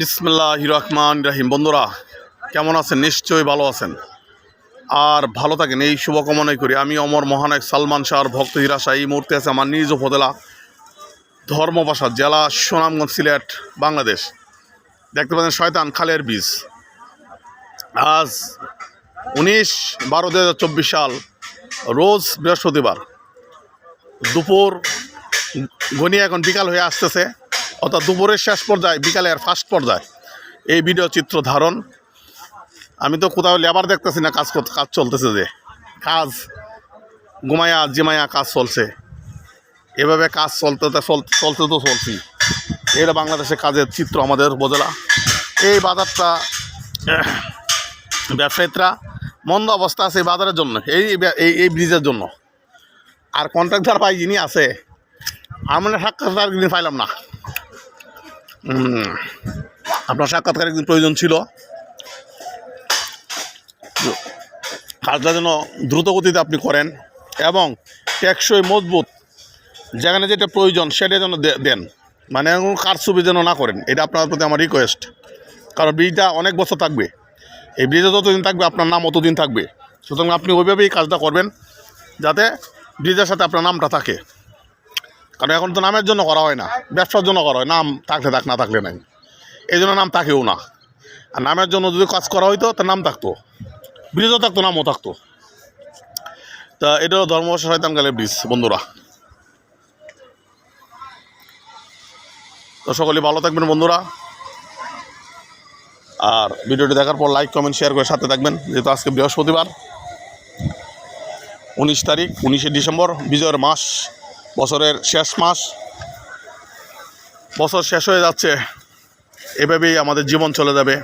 বিসমিল্লাহ রহমান রাহিম। বন্ধুরা, কেমন আছেন? নিশ্চয়ই ভালো আছেন। আর ভালো থাকেন, এই শুভকামনাই করি। আমি অমর মহানায়ক সালমান শাহর ভক্ত হিরাশা এই মুহূর্তে আছে আমার নিজ উপজেলা ধর্মপাশা, জেলা সুনামগঞ্জ সিলেট, বাংলাদেশ। দেখতে পাচ্ছেন শয়তান খালের বীজ। আজ উনিশ বারো দু সাল, রোজ বৃহস্পতিবার দুপুর, ঘনিয়ে এখন বিকাল হয়ে আসতেছে। অর্থাৎ দুপুরের শেষ পর্যায়ে, বিকালের ফার্স্ট পর্যায়ে এই ভিডিও চিত্র ধারণ। আমি তো কোথাও লেবার দেখতেছি না, কাজ করতে কাজ চলতেছে যে। কাজ, ঘুমায়া, জিমায়া কাজ চলছে। এভাবে কাজ চলতে চলতে তো চলছি এটা বাংলাদেশের কাজের চিত্র আমাদের উপজেলা। এই বাজারটা, ব্যবসায়ীরা মন্দ অবস্থা আছে এই বাজারের জন্য, এই এই ব্রিজের জন্য। আর কন্ট্রাক্টার পাই যিনি আছে, আমরা সাক্ষাৎকার পাইলাম না। আপনার সাক্ষাৎকার একদিন প্রয়োজন ছিল। কাজটা যেন দ্রুত গতিতে আপনি করেন এবং টেকসই, মজবুত, যেখানে যেটা প্রয়োজন সেটা যেন দেন। মানে কোনো কারচুপি যেন না করেন, এটা আপনার প্রতি আমার রিকোয়েস্ট কারণ ব্রিজটা অনেক বছর থাকবে। এই ব্রিজে যতদিন থাকবে আপনার নাম অতদিন থাকবে। সুতরাং আপনি ওইভাবেই কাজটা করবেন, যাতে ব্রিজের সাথে আপনার নামটা থাকে। কারণ এখন তো নামের জন্য করা হয় না, ব্যবসার জন্য করা হয়, নাম থাকলে থাক, না থাকলে নাই। এই জন্য নাম থাকেও না। আর নামের জন্য যদি কাজ করা হইতো, তার নাম থাকতো। ব্রিজও থাকতো, নামও থাকতো। তা এটা ধর্মবর্ষ শয়তানকালের ব্রিজ, বন্ধুরা। তো সকলে ভালো থাকবেন, বন্ধুরা। আর ভিডিওটি দেখার পর লাইক কমেন্ট শেয়ার করে সাথে থাকবেন। যেহেতু আজকে বৃহস্পতিবার, উনিশ তারিখ, উনিশে ডিসেম্বর, বিজয়ের মাস। বছরের শেষ মাস। বছর শেষ হয়ে যাচ্ছে। এভাবেই আমাদের জীবন চলে যাবে।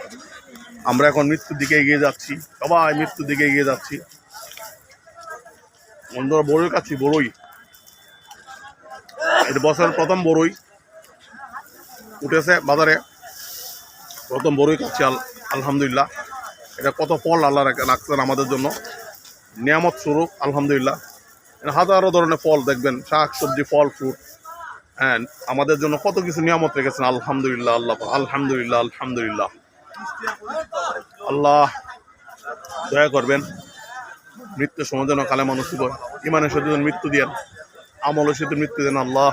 আমরা এখন মৃত্যুর দিকে এগিয়ে যাচ্ছি। সবাই মৃত্যুর দিকে এগিয়ে যাচ্ছি। বন্ধুরা বড়ই কাছি বড়ই। এটা বছরের প্রথম বড়ই। উঠেছে বাজারে। প্রথম বড়ই আল আলহামদুলিল্লাহ। এটা কত ফল আল্লাহ রাখ- রাখছেন আমাদের জন্য। নিয়ামত স্বরূপ, আলহামদুলিল্লাহ। হাজারো ধরনের ফল দেখবেন, শাক, সবজি, ফল, ফ্রুট। হ্যাঁ আমাদের জন্য কত কিছু নিয়ামত রেখেছেন, আলহামদুলিল্লাহ, আল্লাহ আলহামদুলিল্লাহ আলহামদুলিল্লাহ। আল্লাহ, দয়া করবেন মৃত্যুর সময় যেন কালে মানুষ ইমানের সাথে যেন মৃত্যু দেন, আমলের সাথে মৃত্যু দেন আল্লাহ,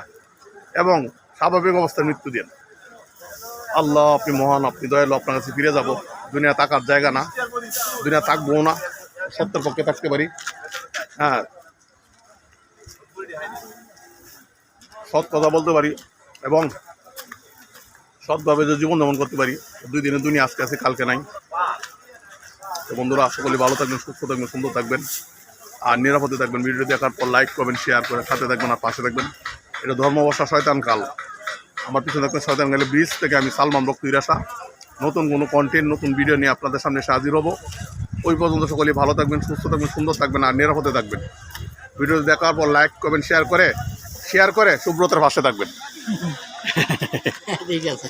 এবং স্বাভাবিক অবস্থায় মৃত্যু দেন। আল্লাহ, আপনি মহান, আপনি দয়ালু, আপনার কাছে ফিরে যাব। দুনিয়া তাকার জায়গা না, দুনিয়া থাকব না, সত্যের পক্ষে থাকতে পারি। হ্যাঁ সৎ কথা বলতে পারি এবং সৎভাবে যে জীবনযাপন করতে পারি। দুই দিনে দুনিয়া আজকে আছে, কালকে নাই। তো বন্ধুরা সকলে ভালো থাকবেন, সুস্থ থাকবেন, সুন্দর থাকবেন। আর নিরাপদে থাকবেন। ভিডিও দেখার পর লাইক করবেন শেয়ার করে সাথে থাকবেন আর পাশে থাকবেন। এটা ধর্মবর্ষা শয়তান কাল। আমার পিছনে থাকবেন শয়তান কালে ব্রিজ থেকে আমি সালমান রক্ত ইরাসা নতুন কোনো কন্টেন্ট নতুন ভিডিও নিয়ে আপনাদের সামনে এসে হাজির হব। ওই পর্যন্ত সকলে ভালো থাকবেন, সুস্থ থাকবেন, সুন্দর থাকবেন আর নিরাপদে থাকবেন। ভিডিও দেখার পর লাইক করবেন শেয়ার করে শেয়ার করে সুব্রতের পাশে থাকবেন। ঠিক আছে।